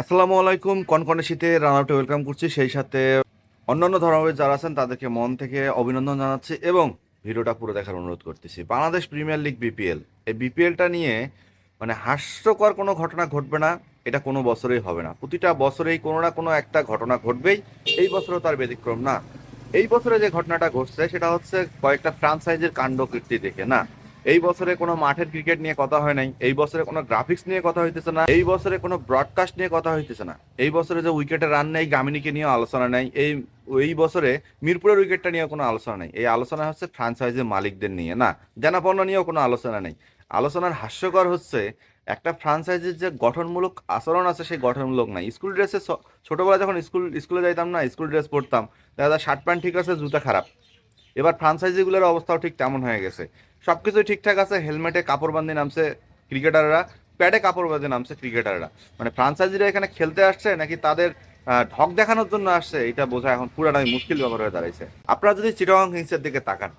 আসসালামু আলাইকুম, কনকনে শীতে রানাউটে ওয়েলকাম করছি। সেই সাথে অন্যান্য ধর্মের যারা আছেন, তাদেরকে মন থেকে অভিনন্দন জানাচ্ছি এবং ভিডিওটা পুরো দেখার অনুরোধ করতেছি। বাংলাদেশ প্রিমিয়ার লিগ বিপিএল, এই বিপিএলটা নিয়ে মানে হাস্যকর কোনো ঘটনা ঘটবে না, এটা কোনো বছরেই হবে না। প্রতিটা বছরেই কোনো না কোনো একটা ঘটনা ঘটবেই, এই বছরও তার ব্যতিক্রম না। এই বছরে যে ঘটনাটা ঘটছে, সেটা হচ্ছে কয়েকটা ফ্রাঞ্চাইজির কাণ্ড কীর্তি দেখে, না? এই বছরে কোনো মাঠের ক্রিকেট নিয়ে কথা হয় নাই, এই বছরে কোনো গ্রাফিক্স নিয়ে কথা হইতেছে না, এই বছরে কোনো ব্রডকাস্ট নিয়ে কথা হইতেছে না। এই বছরে যে উইকেটে রান নেই, গামিনীকে নিয়ে আলোচনা নেই, এই এই বছরে মিরপুরের উইকেটটা নিয়ে কোনো আলোচনা নেই। এই আলোচনা হচ্ছে ফ্রাঞ্চাইজি মালিকদের নিয়ে, না? দেনাপন্ন নিয়েও কোনো আলোচনা নেই। আলোচনার হাস্যকর হচ্ছে একটা ফ্রাঞ্চাইজির যে গঠনমূলক আচরণ আছে, সেই গঠনমূলক নাই। স্কুল ড্রেসে ছোটবেলা যখন স্কুল স্কুলে যাইতাম না স্কুল ড্রেস পরতাম, দেখা শার্ট প্যান্ট ঠিক আছে, জুতা খারাপ। এবার ফ্রাঞ্চাইজিগুলোর অবস্থাও ঠিক তেমন হয়ে গেছে। সব কিছুই ঠিকঠাক আছে, হেলমেটে কাপড় বান্ধি নামছে ক্রিকেটাররা, প্যাডে কাপড় বাঁধে নামছে ক্রিকেটাররা। মানে ফ্রাঞ্চাইজিরা এখানে খেলতে আসছে নাকি তাদের ঢক দেখানোর জন্য আসছে, এটা বোঝা এখন পুরাটাই মুশকিল ব্যাপার হয়ে দাঁড়াইছে। আপনারা যদি চিটাগং কিংসের দিকে তাকান,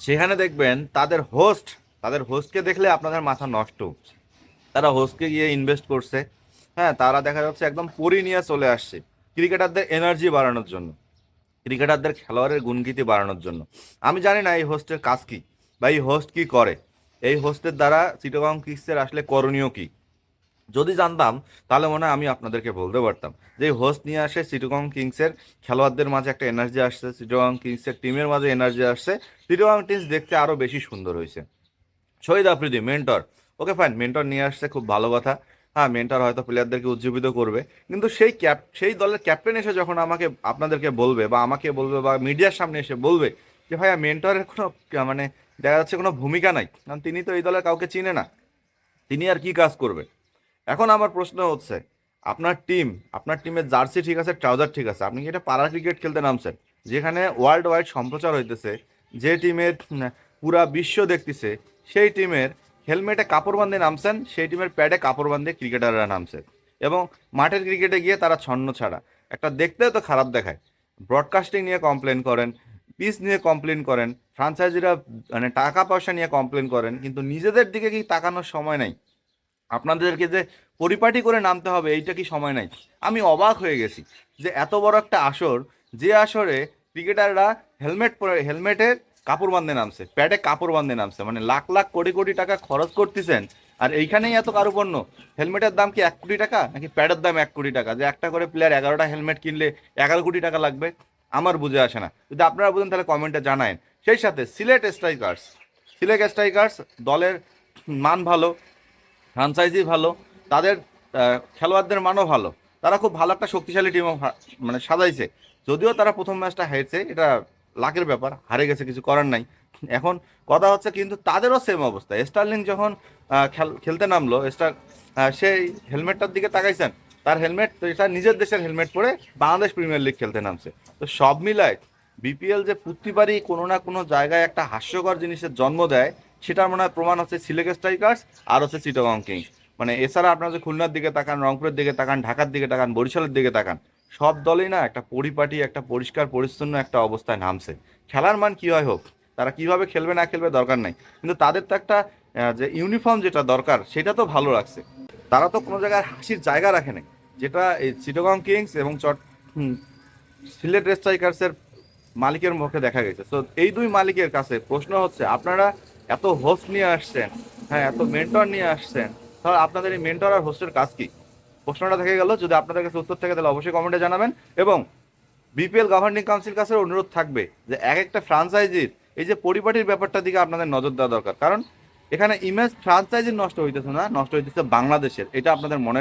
সেখানে দেখবেন তাদের হোস্ট তাদের হোস্টকে দেখলে আপনাদের মাথা নষ্ট। তারা হোস্টকে গিয়ে ইনভেস্ট করছে। হ্যাঁ তারা দেখা যাচ্ছে একদম পরি নিয়ে চলে আসছে। ক্রিকেটারদের এনার্জি বাড়ানোর জন্য। ক্রিকেটারদের খেলোয়াড়ের গুণগীতি বাড়ানোর জন্য। আমি জানি না এই হোস্টের কাজ কী বা এই হোস্ট কী করে। এই হোস্টের দ্বারা চিটাগং কিংসের আসলে করণীয় কী? যদি জানতাম, তাহলে মনে হয় আমি আপনাদেরকে বলতে পারতাম যে হোস্ট নিয়ে আসে চিটাগং কিংসের খেলোয়াড়দের মাঝে একটা এনার্জি আসছে চিটাগং কিংসের টিমের মাঝে এনার্জি আসছে চিটাগং টিমস দেখতে আরও বেশি সুন্দর হয়েছে। Shahid Afridi mentor okay fine mentor নিয়ে আসছে, খুব ভালো কথা। হ্যাঁ মেন্টার হয়তো প্লেয়ারদেরকে উজ্জীবিত করবে। কিন্তু সেই ক্যাপ সেই দলের ক্যাপ্টেন এসে যখন আমাকে, আপনাদেরকে বলবে বা আমাকে বলবে বা মিডিয়ার সামনে এসে বলবে যে, ভাইয়া মেন্টরের কোনো মানে দেখা যাচ্ছে কোনো ভূমিকা নাই। কারণ তিনি তো এই দলের কাউকে চিনে না। তিনি আর কি কাজ করবে? এখন আমার প্রশ্ন হচ্ছে, আপনার টিম আপনার টিমের জার্সি ঠিক আছে ট্রাউজার ঠিক আছে, আপনি কি এটা পাড়া ক্রিকেট খেলতে নামছেন? যেখানে ওয়ার্ল্ড ওয়াইড সম্প্রচার হইতেছে, যে টিমের পুরা বিশ্ব দেখতেছে, সেই টিমের হেলমেটে কাপড় বাঁধে নামছেন, সেই টিমের প্যাডে কাপড় বাঁধে ক্রিকেটাররা নামছে এবং মাঠের ক্রিকেটে গিয়ে তারা ছন্ন ছাড়া। একটা দেখতেও তো খারাপ দেখায়। ব্রডকাস্টিং নিয়ে কমপ্লেন করেন পিস নিয়ে কমপ্লেন করেন ফ্রাঞ্চাইজিরা মানে টাকা পয়সা নিয়ে কমপ্লেন করেন, কিন্তু নিজেদের দিকে কি তাকানোর সময় নাই? আপনাদেরকে যে পরিপাটি করে নামতে হবে, এইটা কি সময় নাই? আমি অবাক হয়ে গেছি যে এত বড় একটা আসর, যে আসরে ক্রিকেটাররা হেলমেট পরে, হেলমেটের কাপড় বান্ধে নামছে, প্যাডে কাপড় বান্ধে নামছে মানে লাখ লাখ কোটি কোটি টাকা খরচ করতেছেন, আর এইখানেই এত কারুপণ্য। হেলমেটের দাম কি এক কোটি টাকা, নাকি প্যাডের দাম এক কোটি টাকা? যে একটা করে প্লেয়ার এগারোটা হেলমেট কিনলে এগারো কোটি টাকা লাগবে, আমার বুঝে আসে না। যদি আপনারা বুঝেন, তাহলে কমেন্টে জানায়েন। সেই সাথে সিলেট স্ট্রাইকার্স সিলেট স্ট্রাইকার্স দলের মান ভালো ফ্রাঞ্চাইজি ভালো, তাদের খেলোয়াড়দের মানও ভালো। তারা খুব ভালো একটা শক্তিশালী টিমও মানে সাজাইছে। যদিও তারা প্রথম ম্যাচটা হেরেছে, এটা লাকের ব্যাপার, হারে গেছে, কিছু করার নাই। এখন কথা হচ্ছে কিন্তু তাদেরও সেম অবস্থা। স্টার্লিং যখন খেল, খেলতে নামলো স্টার সেই হেলমেটটার দিকে তাকাইছেন, তার হেলমেট তো এটা নিজের দেশের হেলমেট পরে বাংলাদেশ প্রিমিয়ার লিগ খেলতে নামছে। তো সব মিলায় বিপিএল যে প্রতিবারই কোনো না কোনো জায়গায় একটা হাস্যকর জিনিসের জন্ম দেয়, সেটার মনে হয় প্রমাণ হচ্ছে সিলেক স্ট্রাইকার্স আর হচ্ছে চিটাগং কিংস মানে এছাড়া আপনারা যে খুলনার দিকে তাকান, রংপুরের দিকে তাকান, ঢাকার দিকে তাকান, বরিশালের দিকে তাকান সব দলই না একটা পরিপাটি, একটা পরিষ্কার, পরিচ্ছন্ন একটা অবস্থায় নামছে। খেলার মান কী হয় হোক, তারা কীভাবে খেলবে, না খেলবে দরকার নাই। কিন্তু তাদের তো একটা যে ইউনিফর্ম যেটা দরকার, সেটা তো ভালো রাখছে তারা তো কোনো জায়গায় হাসির জায়গা রাখে নাই। যেটা এই চিটাগং কিংস এবং চট সিলেট স্ট্রাইকার্সের মালিকের মুখে দেখা গেছে। তো এই দুই মালিকের কাছে প্রশ্ন হচ্ছে, আপনারা এত হোস্ট নিয়ে আসছেন হ্যাঁ এত মেন্টর নিয়ে আসছেন, তাহলে আপনাদের এই মেন্টর আর হোস্টের কাজ কি? প্রশ্নটা থেকে গেল, যদি আপনাদের কাছে উত্তর থাকে, তাহলে অবশ্যই কমেন্টে জানাবেন। এবং বিপিএল গভর্নিং কাউন্সিল কাছে অনুরোধ থাকবে যে এক একটা ফ্রাঞ্চাইজির এই যে পরিপাটির ব্যাপারটার দিকে আপনাদের নজর দেওয়া দরকার। কারণ এখানে ইমেজ ফ্রাঞ্চাইজির নষ্ট হইতেছে না, নষ্ট হইতেছে বাংলাদেশের, এটা আপনাদের মনে